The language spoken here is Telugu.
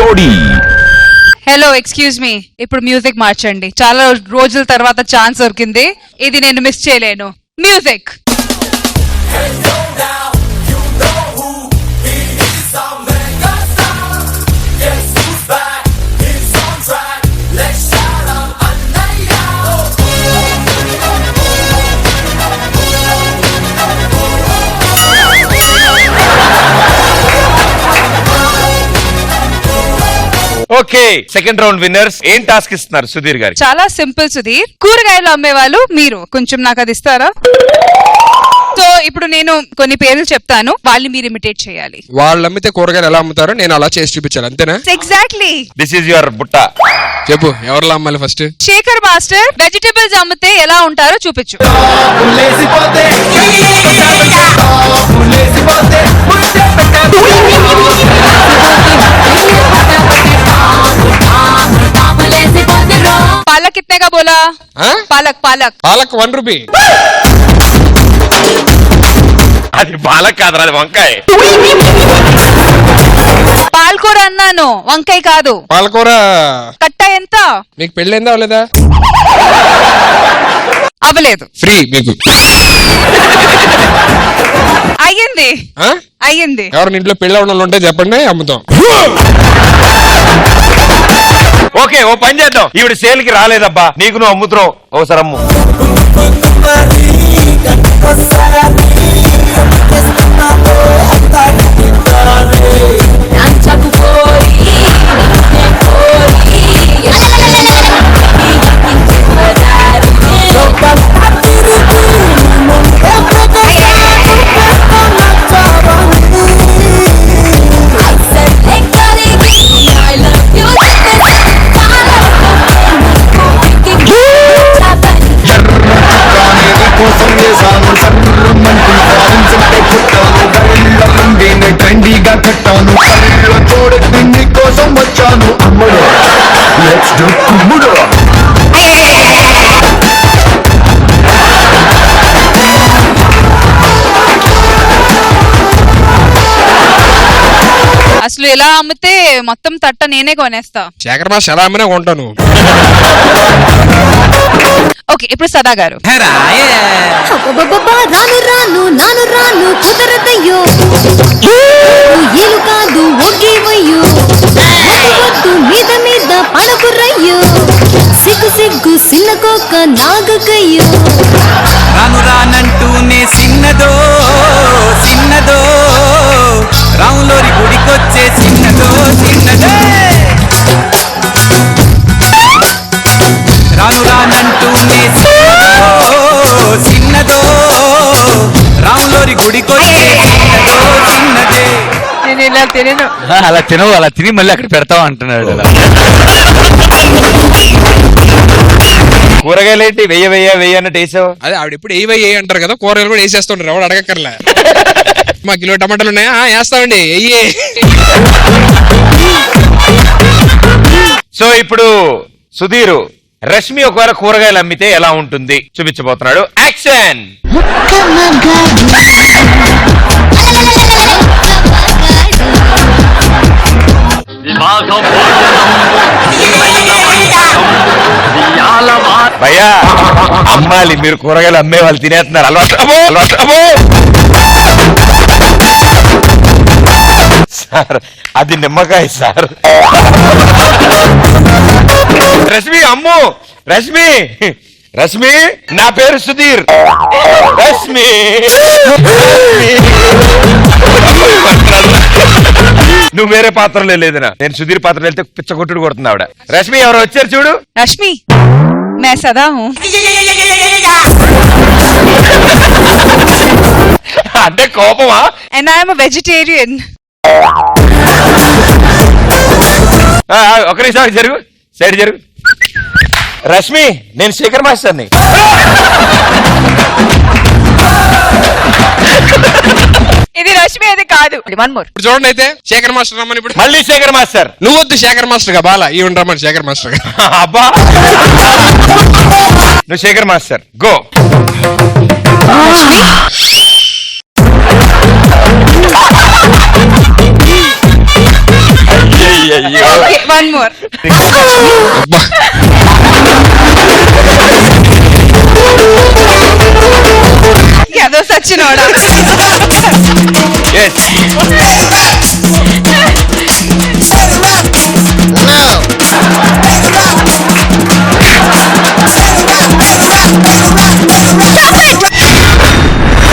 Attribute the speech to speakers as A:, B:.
A: జోడీ.
B: హలో ఎక్స్క్యూజ్ మీ ఇప్పుడు మ్యూజిక్ మార్చండి. చాలా రోజుల తర్వాత ఛాన్స్ దొరికింది. ఇది నేను మిస్ చేయలేను. Music
C: okay second round winners ఏం టాస్క్ ఇస్తున్నారు సుధీర్ గారికి?
B: చాలా సింపుల్ సుధీర్. కూరగాయలు అమ్మేవాళ్ళు మీరు. కొంచెం నాకు అది ఇస్తారా? సో ఇప్పుడు నేను కొన్ని పేర్లు చెప్తాను. వాళ్ళు మీరు ఇమిటేట్ చేయాలి.
D: వాళ్ళు అమ్మితే కూరగాయలు ఎలా అమ్ముతారో నేను అలా చేసి చూపించాలి అంతేనా?
B: ఎగ్జాక్ట్లీ
C: దిస్ ఈజ్ యువర్ బుట్ట.
D: చెప్పు ఎవరిలా అమ్మాలి ఫస్ట్
B: శేఖర్ మాస్టర్ వెజిటబుల్స్ అమ్మితే ఎలా ఉంటారో చూపించు. पालक कितने का बोला
D: हाँ?
B: पालक पालक
D: పాలక్ వన్ రూపీ
C: అది బాలక్ కాదు అది వంకాయ
B: పాల్కూర అన్నాను వంకాయ కాదు
D: పాలకూర
B: కట్ట ఎంత
D: మీకు పెళ్ళైందా అవలేదా
B: అవ్వలేదు
D: ఫ్రీ మీకు
B: అయ్యింది
D: ఆ?
B: అయ్యింది
D: ఎవరిని ఇంట్లో పెళ్ళి అవడం ఉంటే చెప్పండి అమ్ముతాం
C: ఓకే ఓ పని చేద్దాం. ఈవిడ సేల్కి రాలేదబ్బా. నీకు నువ్వు అమ్ముతున్నావు. ఓసారి అమ్ము.
B: అసలు ఎలా అమ్మితే మొత్తం తట్ట నేనే కొనేస్తా.
D: శేఖర్ మాస్ ఎలా అమ్మినా కొంటాను.
B: ఓకే ఇప్పుడు సదా గారు.
E: రాను రాను నాను రాను కుదరదయ్యో సిగ్గు సిగ్గు సిన్నకోక నాగకయ్యో.
F: రాను రానంటూనే సిన్నదో సిన్నదో. రాములోరి గుడికొచ్చే సిన్నదో సిన్నదే. రాను రానంటూనే సిన్నదో. రాములోరి గుడికొచ్చే సిన్నదో సిన్నదే.
B: నేను ఇలా తెలియను
G: అలా తినవు అలా తిని మళ్ళీ అక్కడ పెడతావు అంటున్నాడు. అలా
C: కూరగాయలు ఏంటి? వెయ్య వెయ్య వెయ్య అన్నట్టు వేసావు?
D: అదే ఆవిడ ఎప్పుడు ఏ ఏ అంటారు కదా కూరగాయలు కూడా వేసేస్తుంటారు. ఎవడు అడగక్కర్లే. మా కిలో టమాటాలు ఉన్నాయా? ఆ, వేస్తామండి. వెయ్యే.
C: సో ఇప్పుడు సుధీర్ రష్మి ఒకవేళ కూరగాయలు అమ్మితే ఎలా ఉంటుంది? చూపించబోతున్నాడు. యాక్షన్ భయ్యా అమ్మాలి మీరు కూరగాయలు అమ్మే వాళ్ళు తినేస్తున్నారు. అలవాటు అమ్మో, అలవాటు. అమ్మో. సార్ అది నిమ్మకాయ సార్. రశ్మి అమ్ము రశ్మి రశ్మి నా పేరు సుధీర్. రశ్మి రశ్మి. నువ్వు వేరే పాత్రలో లేదునా? నేను సుధీర్ పాత్రలో వెళ్తే పిచ్చ కొట్టుడు కొడుతుంది ఆవిడ. రశ్మి ఎవరు వచ్చారు చూడు.
B: రష్మి. मैं सदा हूँ
C: అంటే కోపమా
B: and I am a vegetarian.
C: ఆ, ఆ, ఒక నిమిషం ఆగు, జరుగు సైడ్ జరుగు రష్మి నేను శేఖర్ మాస్టర్ని
B: రష్మి అది కాదు. వన్ మోర్
D: ఇప్పుడు చూడండి అయితే శేఖర్ మాస్టర్ రమ్మని ఇప్పుడు.
C: మళ్ళీ శేఖర్ మాస్టర్.
D: నువ్వు వద్దు శేఖర్ మాస్టర్గా బాలా. ఈవెన్ రమ్మని శేఖర్ మాస్టర్గా.
C: అబ్బా. నువ్వు Shekhar master. Go.
B: One more
D: అబ్బా.
B: ఏదో సచ్చినోడా.
C: Yes.